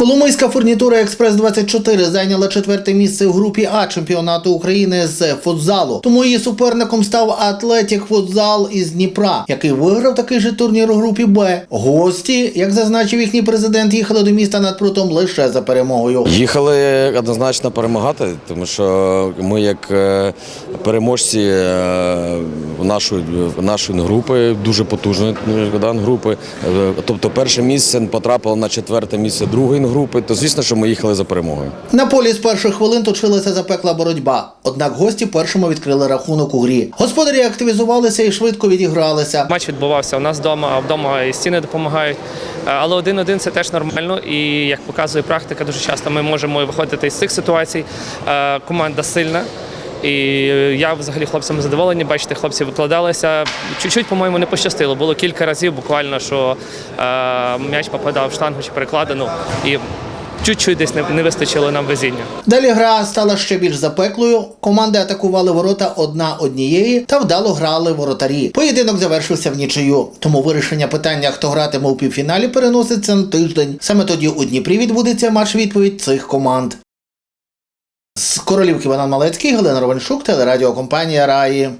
Коломийська фурнітура Експрес 24 зайняла четверте місце в групі А чемпіонату України з футзалу. Тому її суперником став Атлетік Футзал із Дніпра, який виграв такий же турнір у групі Б. Гості, як зазначив їхній президент, їхали до міста над прутом лише за перемогою. Їхали однозначно перемагати, тому що ми, як е, переможці е, нашої, нашої групи, дуже потужної групи. Е, Тобто перше місце потрапило на четверте місце другої групи, то звісно, що ми їхали за перемогою. На полі з перших хвилин точилася запекла боротьба. Однак гості першими відкрили рахунок у грі. Господарі активізувалися і швидко відігралися. Матч відбувався у нас вдома, а вдома і стіни допомагають. Е, Але один-один це теж нормально. І як показує практика, дуже часто ми можемо виходити із цих ситуацій. Е, Команда сильна. І я взагалі хлопцями задоволені. Бачите, хлопці викладалися. Чуть-чуть, по-моєму, не пощастило. Було кілька разів, буквально, що е, м'яч попадав в штангу чи перекладину. І чуть-чуть десь не вистачило нам везіння. Далі гра стала ще більш запеклою. Команди атакували ворота одна однієї та вдало грали воротарі. Поєдинок завершився в нічию. Тому вирішення питання, хто гратиме у півфіналі, переноситься на тиждень. Саме тоді у Дніпрі відбудеться матч відповідь цих команд. Королівки Банан Малецький, Галина Ровеншук, телерадіокомпанія Раї.